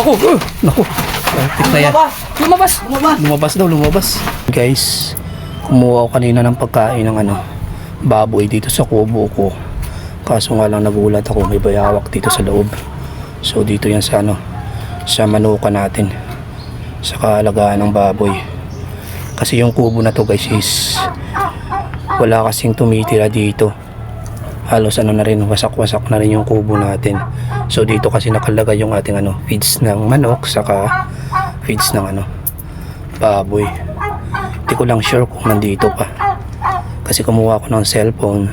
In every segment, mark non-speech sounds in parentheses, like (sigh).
Naku, uh, naku. Perfect na yan. Lumabas! Lumabas! Lumabas daw, lumabas. Guys, kumuha ako kanina ng pagkain ng ano, baboy dito sa kubo ko. Kaso nga lang nagulat ako, may bayawak dito sa loob. So dito yan sa ano, sa manuka natin. Sa kaalagaan ng baboy. Kasi yung kubo na to guys is wala kasing tumitira dito. Halos ano na rin, wasak-wasak na rin yung kubo natin. So dito kasi nakalagay yung ating ano, feeds ng manok saka feeds ng ano, baboy. Hindi ko lang sure kung nandito pa. Kasi kumuha ako ng cellphone.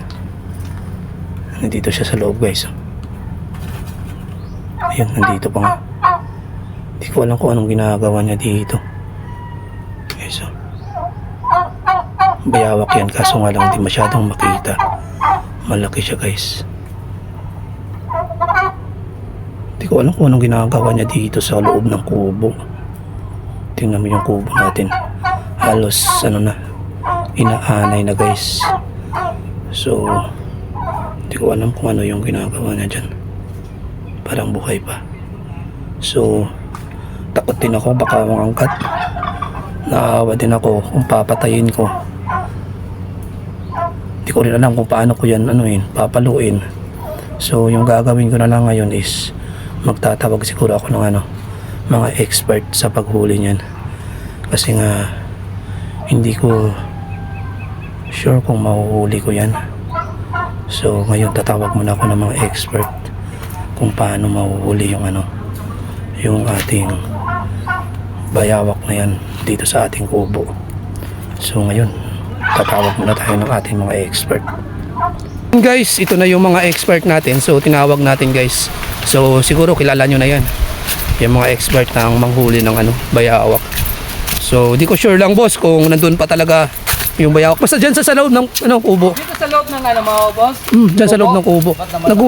Nandito siya sa loob guys. Ayun, nandito pa nga. Hindi ko alam kung anong ginagawa niya dito. Guys, oh. Bayawak yan kaso nga lang hindi masyadong makita. Malaki siya guys. Hindi ko alam kung anong ginagawa niya dito sa loob ng kubo. Tingnan mo yung kubo natin. Halos ano na, inaanay na guys. So, hindi ko alam kung ano yung ginagawa niya dyan. Parang buhay pa. So, takot din ako baka mangangkat. Naawa din ako kung papatayin ko. Hindi ko rin alam kung paano ko yan yun, papaluin. So, yung gagawin ko na lang ngayon is magtatawag siguro ako ng ano, mga expert sa paghuli niyan. Kasi nga hindi ko sure kung mahuhuli ko yan. So, ngayon tatawag muna ako ng mga expert kung paano mahuhuli yung ano, yung ating bayawak na yan dito sa ating kubo. So, ngayon tatawag muna tayo ng ating mga expert. Guys, ito na yung mga expert natin. So, tinawag natin guys. So, siguro kilala nyo na yan. Yung mga expert ng manghuli ng ano, bayawak. So, di ko sure lang boss kung nandun pa talaga yung bayawak. Basta dyan sa, sa loob ng ano, kubo. Dito sa loob ng ano mga boss? Mm, dyan sa loob ng kubo. Nagu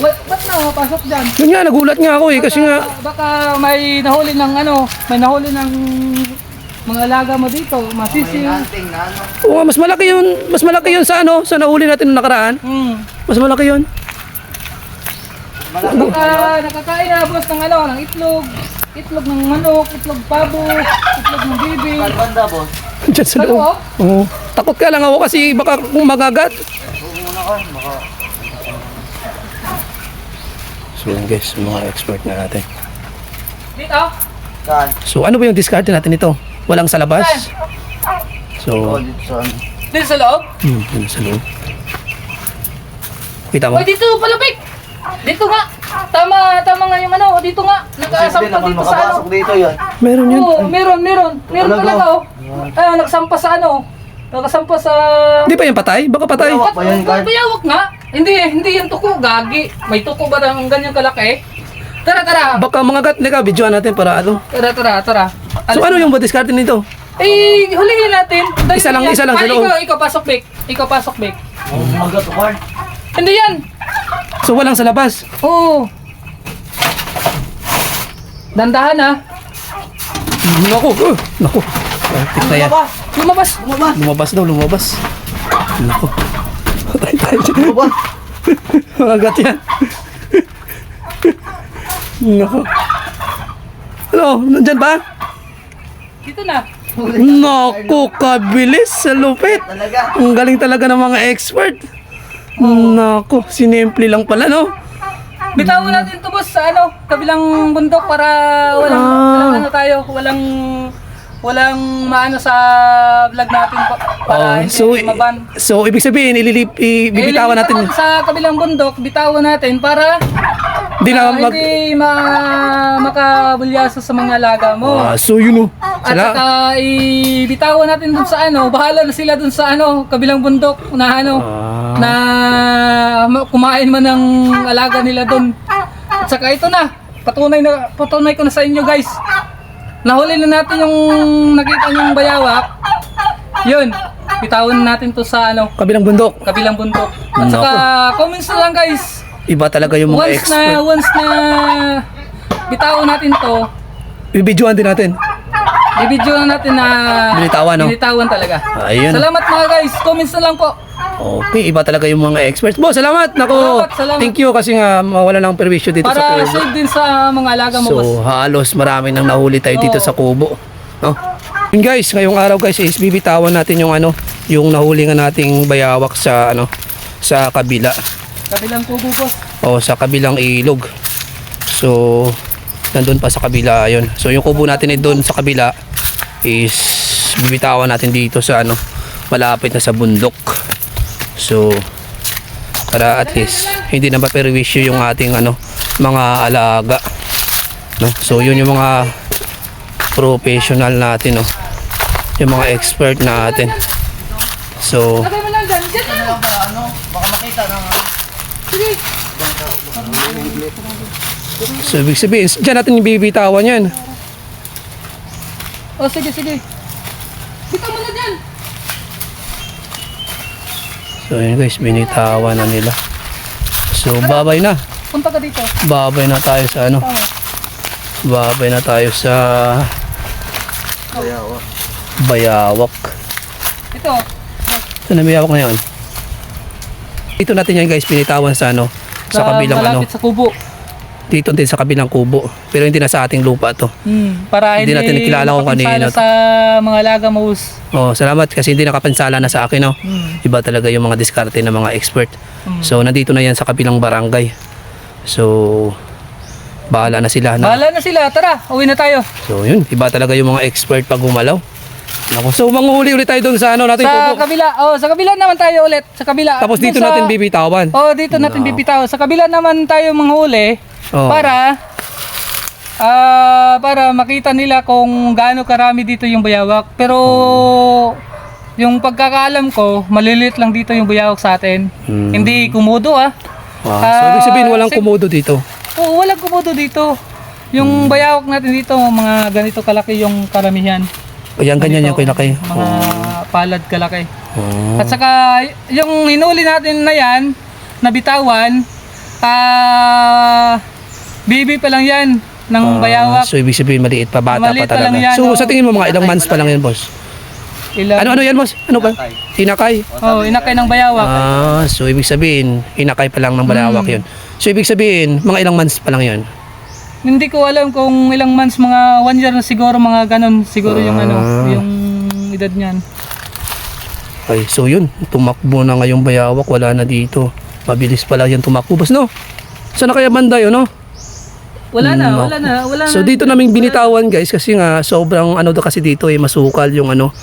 Ba't, ba't na mapasok dyan? yun nga, nagulat nga ako eh. Kasi nga, Baka may nahuli ng ano, may nahuli ng mga alaga mo dito, masisi. oo, mas malaki yun. Mas malaki yun sa ano, sa nahuli natin nung nakaraan. Hmm. Mas malaki yun. Baka nakakain na boss ng ano, ng itlog. Itlog ng manok, itlog pabo, itlog ng bibi. Banda, boss. (laughs) Dyan sa Ano? loob. Oo. Takot ka lang ako kasi baka kung magagat. So yun guys, mga expert na natin. Dito? Saan? So ano ba yung discard natin ito? Walang sa labas? So, Oh, dito sa ano? Dito sa loob? hmm, yun sa loob. Kita mo? Oy, dito palapik! Dito nga! Tama, tama nga yung ano, dito nga. Naman dito sa ano. makapasok dito yun. Meron yun. Oo, meron, meron. Meron Talaga? talaga oh. Ayun, nagsampa sa ano. Nakasampa sa... Hindi pa yan patay? Baka patay. Yan, Carl? Bayawak nga. Hindi, hindi yung tuko, gagi. May tuko ba ng ganyan kalaki? Tara, tara. Baka mga gat, neka, videoan natin para ano. Tara, tara, tara. So ano yung ba discard nito? Eh, hulihin natin. Dali Isa lang, yan. isa lang, loob. ikaw, ikaw, pasok, Bek. Ikaw, pasok, Bek. Oh, umaga to, Carl. Hindi yan. So walang sa labas. Oo. Dandahan ha. Naku, uh, naku. Perfect na yan. Lumabas. Lumabas. Lumabas daw, lumabas. Naku. (laughs) Patay tayo dyan. Lumabas. Mga gat yan. Naku. Ano, nandyan ba? Dito na. Naku, kabilis sa lupit. Talaga. Ang galing talaga ng mga expert. Naku, sinimple lang pala, no? Bitawan natin to boss sa ano, kabilang bundok para walang, Ah. walang ano tayo, walang walang maano sa vlog natin pa, para Oh, hindi so, maban. so, ibig sabihin, ililip, ibibitawan Eh, natin. lilipat sa kabilang bundok, bitawan natin para Hindi na ah, mag... hindi ma makabulyaso sa mga alaga mo. Ah, so yun, oh. At Sala, saka ibitawan natin dun sa ano, bahala na sila dun sa ano, kabilang bundok na ano, Ah. na ma- kumain man ng alaga nila dun. At saka ito na, patunay na patunay ko na sa inyo guys. Nahuli na natin yung nakita niyong bayawak. Yun, bitawan natin to sa ano, kabilang bundok. kabilang bundok. At saka comments na lang guys. Iba talaga yung mga Once na expert. once na bitawan natin to, Ibidyoan din natin. i-video na natin na Binitawan, no? binitawan talaga. Ayun. Salamat mga guys. Comments na lang po. Okay, iba talaga yung mga experts. Boss, salamat. Nako, Salamat, salamat. thank you kasi nga mawala ng perwisyo dito sa Para Kubo. save din sa mga alaga mo, boss. So, halos marami nang nahuli tayo dito Oo. sa Kubo. No? Yun guys, ngayong araw guys is bibitawan natin yung ano, yung nahuli nga nating bayawak sa ano, sa kabila Kabilang kubo, boss. o sa kabilang ilog. So, nandun pa sa kabila yun. So, yung kubo natin ay doon sa kabila is bibitawan natin dito sa ano, malapit na sa bundok. So, para at least hindi na maperwisyo yung ating ano, mga alaga. No? So, yun yung mga professional natin, no? Yung mga expert natin. So, Lagay mo lang dyan. Dyan na. Ano ba? Baka makita ng... So ibig sabihin, dyan natin yung bibitawan yan. O, sige, sige. Bitaw mo na dyan. So yun guys, binitawan na nila. So babay na. Punta ka dito. Babay na tayo sa ano. Babay na tayo sa Bayawa. Bayawak. Ito. Saan na Bayawak ngayon? Dito natin yan guys, binitawan sa ano. Sa kabilang ano. malapit sa kubo. Dito din sa kabilang kubo. Pero hindi na sa ating lupa to. Hmm, para Hindi hindi, natin kilala kung kanino sa mga alaga mo. boss. Oh, salamat kasi hindi nakapansala na sa akin, no. Hmm. Iba talaga yung mga diskarte ng mga expert. Hmm. So nandito na yan sa kabilang barangay. So bahala na sila na. Bahala na sila. Tara, uwi na tayo. So yun, iba talaga yung mga expert pag gumalaw. Naku, so manguhuli ulit tayo doon sa ano natin Sa kubo. kabila. Oh, sa kabila naman tayo ulit. Sa kabila. Tapos dito sa- natin bibitawan. Oh, dito natin No. bibitaw. Sa kabila naman tayo manghuli Oh. para ah para makita nila kung gaano karami dito yung bayawak. Pero yung pagkakaalam ko, malilit lang dito yung bayawak sa atin. Hmm. Hindi kumudo ah. Ah, so Ah, ibig sabihin walang si- komodo dito. Oo, walang kumudo dito. Yung Hmm. bayawak natin dito, mga ganito kalaki yung karamihan. Ayan, ganyan yung kilaki. Mga palad kalaki. Oh. At saka, yung hinuli natin na yan, nabitawan, ah, bibi pa lang yan ng Ah, bayawak. So ibig sabihin maliit pa, bata Maliit pa pa talaga. yan, so oh. sa tingin mo mga ilang months pa lang yan, boss? Ilan? Ano ano yan, boss? Ano ba? Hinakay. Oh, inakay ng bayawak. Ah, so ibig sabihin, hinakay pa lang ng balawak Hmm. yun. So ibig sabihin, mga ilang months pa lang yun. Hindi ko alam kung ilang months, mga one year na siguro, mga ganon. Siguro yung ano, Ah. yung edad niyan. Okay, so yun, tumakbo na ngayong bayawak, wala na dito. Mabilis pala yan tumakbo, boss, no? Saan na kaya banda yun, no? Wala na, No. wala na, wala So na. dito naming binitawan guys kasi nga sobrang ano daw kasi dito eh masukal yung ano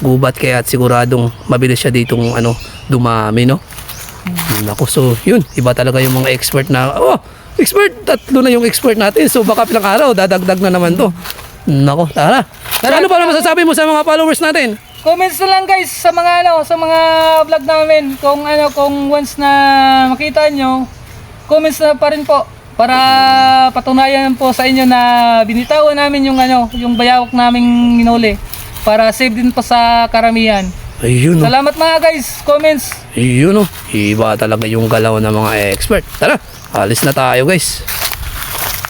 gubat kaya at siguradong mabilis siya ditong ano dumami no. Hmm. Naku so yun iba talaga yung mga expert na oh expert tatlo na yung expert natin so baka pilang araw dadagdag na naman to. Nako tara. So, ano pa naman masasabi mo sa mga followers natin? Comments na lang guys sa mga ano, sa mga vlog namin kung ano kung once na makita nyo, comments na pa rin po para patunayan po sa inyo na binitawan namin yung ano, yung bayawak naming hinuli para save din po sa karamihan. Ayun oh. Salamat mga guys, comments. Ayun oh. Iba talaga yung galaw ng mga expert. Tara, alis na tayo guys.